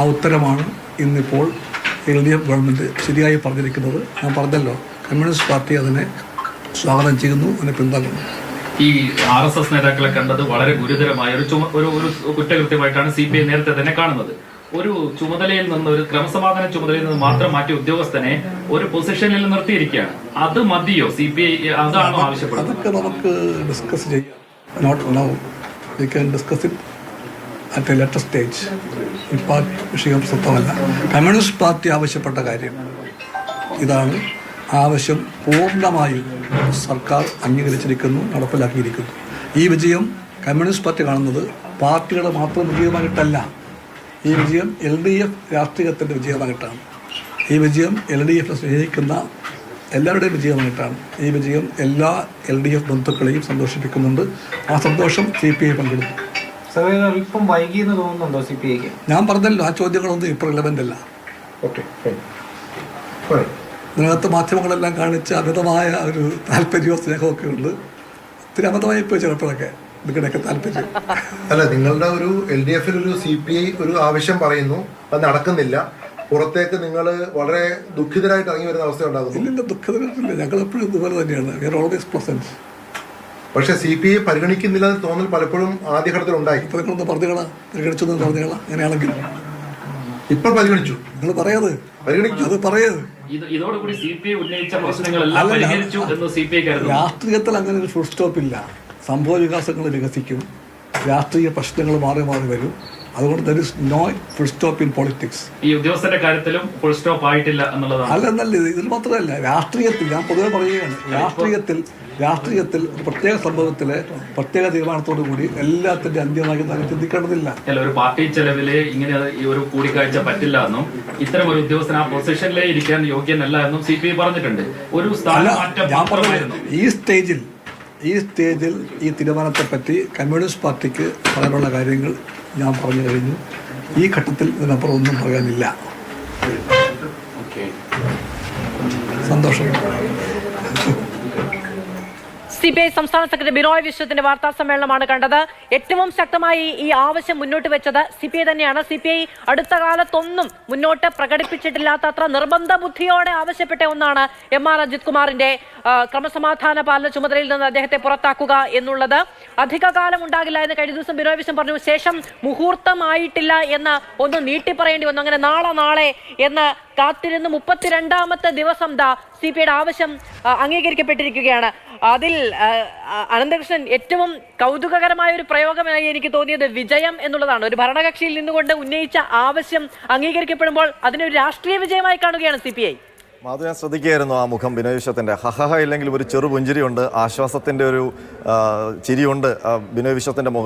ആ ഉത്തരമാണ് ഇന്നിപ്പോൾ എൽ ഡി എഫ് ഗവൺമെന്റ് ശരിയായി പറഞ്ഞിരിക്കുന്നത്. ഞാൻ പറഞ്ഞല്ലോ കമ്മ്യൂണിസ്റ്റ് പാർട്ടി അതിനെ സ്വാഗതം ചെയ്യുന്നു അതിനെ പിന്തുണക്കുന്നു. ഈ ആർ എസ് എസ് നേതാക്കളെ കണ്ടത് വളരെ ഗുരുതരമായ ഒരു ചുമ ഒരു ഒരു കുറ്റകൃത്യമായിട്ടാണ് സി പി ഐ നേരത്തെ തന്നെ കാണുന്നത്. ഒരു ചുമതലയിൽ നിന്ന് ഒരു ക്രമസമാധാന ചുമതലയിൽ നിന്ന് മാത്രം മാറ്റി ഉദ്യോഗസ്ഥനെ ഒരു പൊസിഷനിൽ നിർത്തിയിരിക്കുകയാണ്. അത് മതിയോ സി പി ഐ അതാണോ ആവശ്യപ്പെടുന്നത്? അതൊക്കെ നമുക്ക് ഡിസ്കസ് ചെയ്യാം. Not now we can discuss it at a later stage ഇപ്പോൾ വിഷയം പ്രസക്തമല്ല കമ്മ്യൂണിസ്റ്റ് പാർട്ടി ആവശ്യപ്പെട്ട കാര്യം. ഇതാണ് ആവശ്യം പൂർണമായും സർക്കാർ അംഗീകരിച്ചിരിക്കുന്നു നടപ്പിലാക്കിയിരിക്കുന്നു. ഈ വിജയം കമ്മ്യൂണിസ്റ്റ് പാർട്ടി കാണുന്നത് പാർട്ടികളുടെ മാത്രം വിജയമായിട്ടല്ല. ഈ വിജയം എൽ ഡി എഫ് രാഷ്ട്രീയത്തിന്റെ വിജയമായിട്ടാണ്. ഈ വിജയം എൽ ഡി എഫിനെ സ്നേഹിക്കുന്ന എല്ലാവരുടെയും വിജയമായിട്ടാണ്. ഈ വിജയം എല്ലാ എൽ ഡി എഫ് ബന്ധുക്കളെയും സന്തോഷിപ്പിക്കുന്നുണ്ട്. ആ സന്തോഷം സി പി ഐ പങ്കിടുന്നു. അല്പം വൈകി എന്ന് തോന്നുന്നുണ്ടോ സി പി ഐക്ക് ഞാൻ പറഞ്ഞല്ലോ ആ ചോദ്യങ്ങളൊന്നും ഇപ്പോൾ റിലവന്റ് അല്ല. ഓക്കെ ഇതിനകത്ത് മാധ്യമങ്ങളെല്ലാം കാണിച്ച അമിതമായ ഒരു താല്പര്യമോ സ്നേഹമൊക്കെ ഉണ്ട്. ഇത്തിരി അമിതമായി പോയി ചിലപ്പോഴൊക്കെ നിങ്ങളുടെയൊക്കെ താല്പര്യം. അല്ല നിങ്ങളുടെ ഒരു എൽ ഡി എഫിൽ ഒരു സി പി ഐ ഒരു ആവശ്യം പറയുന്നു. അത് നടക്കുന്നില്ല. പുറത്തേക്ക് നിങ്ങൾ വളരെ ദുഃഖിതരായിട്ട് ഇറങ്ങി വരുന്ന അവസ്ഥ ഉണ്ടാകുന്നു. ഇല്ലില്ല ദുഃഖിതരായിട്ടില്ല. ഞങ്ങൾ എപ്പോഴും ഇതുപോലെ തന്നെയാണ്. വി ആർ ഓൾവേസ് പ്രസന്റ് പക്ഷെ സി പി ഐ പരിഗണിക്കുന്നില്ല എന്ന് തോന്നൽ പലപ്പോഴും ആദ്യഘട്ടത്തിൽ ഉണ്ടായി നിങ്ങളൊന്ന് പറഞ്ഞുകളാ. പരിഗണിച്ചു എന്ന് പറഞ്ഞുകളാ. അങ്ങനെയാണെങ്കിൽ. ഇപ്പോൾ പരിഗണിച്ചു. നിങ്ങൾ പറയാതെ പരിഗണിച്ചു. അത് പറയത് ഇത് ഇതോടുകൂടി സി പി ഐ ഉന്നയിച്ച പ്രശ്നങ്ങളെല്ലാം അല്ലല്ല. പരിഹരിച്ചു എന്ന് സി പി ഐ രാഷ്ട്രീയത്തിൽ അങ്ങനെ ഒരു ഫുൾ സ്റ്റോപ്പ് ഇല്ല. സംഭവ വികാസങ്ങൾ വികസിക്കും. രാഷ്ട്രീയ പ്രശ്നങ്ങൾ മാറി മാറി വരും. അതുകൊണ്ട് there is no full stop in politics ഈ ഉദ്യോഗസ്ഥന്റെ കാര്യത്തിലും ഫുൾ സ്റ്റോപ്പ് ആയിട്ടില്ല എന്നുള്ളതാണ്. അല്ല എന്നല്ല ഇത് ഇതിൽ മാത്രമല്ല രാഷ്ട്രീയത്തിൽ ഞാൻ പൊതുവെ പറയുകയാണ് രാഷ്ട്രീയത്തിൽ രാഷ്ട്രീയത്തിൽ ഒരു പ്രത്യേക സംഭവത്തിലെ പ്രത്യേക തീരുമാനത്തോടു കൂടി എല്ലാത്തിന്റെ അന്ത്യമായി തന്നെ ചിന്തിക്കേണ്ടതില്ല. അല്ല ഒരു പാർട്ടി ചെലവിൽ ഇങ്ങനെ ഈ ഒരു കൂടിക്കാഴ്ച പറ്റില്ല എന്നും ഇത്തരം ഒരു ഉദ്യോഗസ്ഥൻ ആ പൊസിഷനിലേ ഇരിക്കാൻ യോഗ്യനല്ല എന്നും സി പി ഐ പറഞ്ഞിട്ടുണ്ട്. ഒരു സ്ഥാനമാറ്റം ഈ സ്റ്റേജിൽ ഈ സ്റ്റേജിൽ ഈ തീരുമാനത്തെപ്പറ്റി കമ്മ്യൂണിസ്റ്റ് പാർട്ടിക്ക് പറയാനുള്ള കാര്യങ്ങൾ ഞാൻ പറഞ്ഞു കഴിഞ്ഞു. ഈ ഘട്ടത്തിൽ ഇതിനപ്പുറം ഒന്നും പറയാനില്ല. സന്തോഷം. സി പി ഐ സംസ്ഥാന സെക്രട്ടറി ബിനോയ് വിശ്വത്തിന്റെ വാർത്താ സമ്മേളനമാണ് കണ്ടത്. ഏറ്റവും ശക്തമായി ഈ ആവശ്യം മുന്നോട്ട് വെച്ചത് സി പി ഐ തന്നെയാണ്. സി പി ഐ അടുത്ത കാലത്തൊന്നും മുന്നോട്ട് പ്രകടിപ്പിച്ചിട്ടില്ലാത്തത്ര നിർബന്ധ ബുദ്ധിയോടെ ആവശ്യപ്പെട്ട ഒന്നാണ് എം ആർ അജിത് കുമാറിന്റെ ക്രമസമാധാന പാലന ചുമതലയിൽ നിന്ന് അദ്ദേഹത്തെ പുറത്താക്കുക എന്നുള്ളത്. അധികകാലം ഉണ്ടാകില്ല എന്ന് കഴിഞ്ഞ ദിവസം ബിനോയ് വിശ്വം പറഞ്ഞു. ശേഷം മുഹൂർത്തമായിട്ടില്ല എന്ന് ഒന്ന് നീട്ടി പറയേണ്ടി വന്നു. അങ്ങനെ നാളെ നാളെ എന്ന് കാത്തിരുന്ന് മുപ്പത്തിരണ്ടാമത്തെ ദിവസം ദാ സി പി ആവശ്യം അംഗീകരിക്കപ്പെട്ടിരിക്കുകയാണ്. അതിൽ അനന്തകൃഷ്ണൻ ഏറ്റവും കൗതുകകരമായ ഒരു പ്രയോഗമായി എനിക്ക് തോന്നിയത് വിജയം എന്നുള്ളതാണ്. ഒരു ഭരണകക്ഷിയിൽ നിന്നുകൊണ്ട് ഉന്നയിച്ച ആവശ്യം അംഗീകരിക്കപ്പെടുമ്പോൾ അതിനൊരു രാഷ്ട്രീയ വിജയമായി കാണുകയാണ് സി മാധു ഞാൻ ശ്രദ്ധിക്കുകയായിരുന്നു ആ മുഖം ബിനോയ് ഹഹഹ ഇല്ലെങ്കിലും ഒരു ചെറു പുഞ്ചിരിയുണ്ട്. ആശ്വാസത്തിന്റെ ഒരു ചിരിയുണ്ട് ബിനോയ് വിശ്വത്തിന്റെ മുഖത്ത്.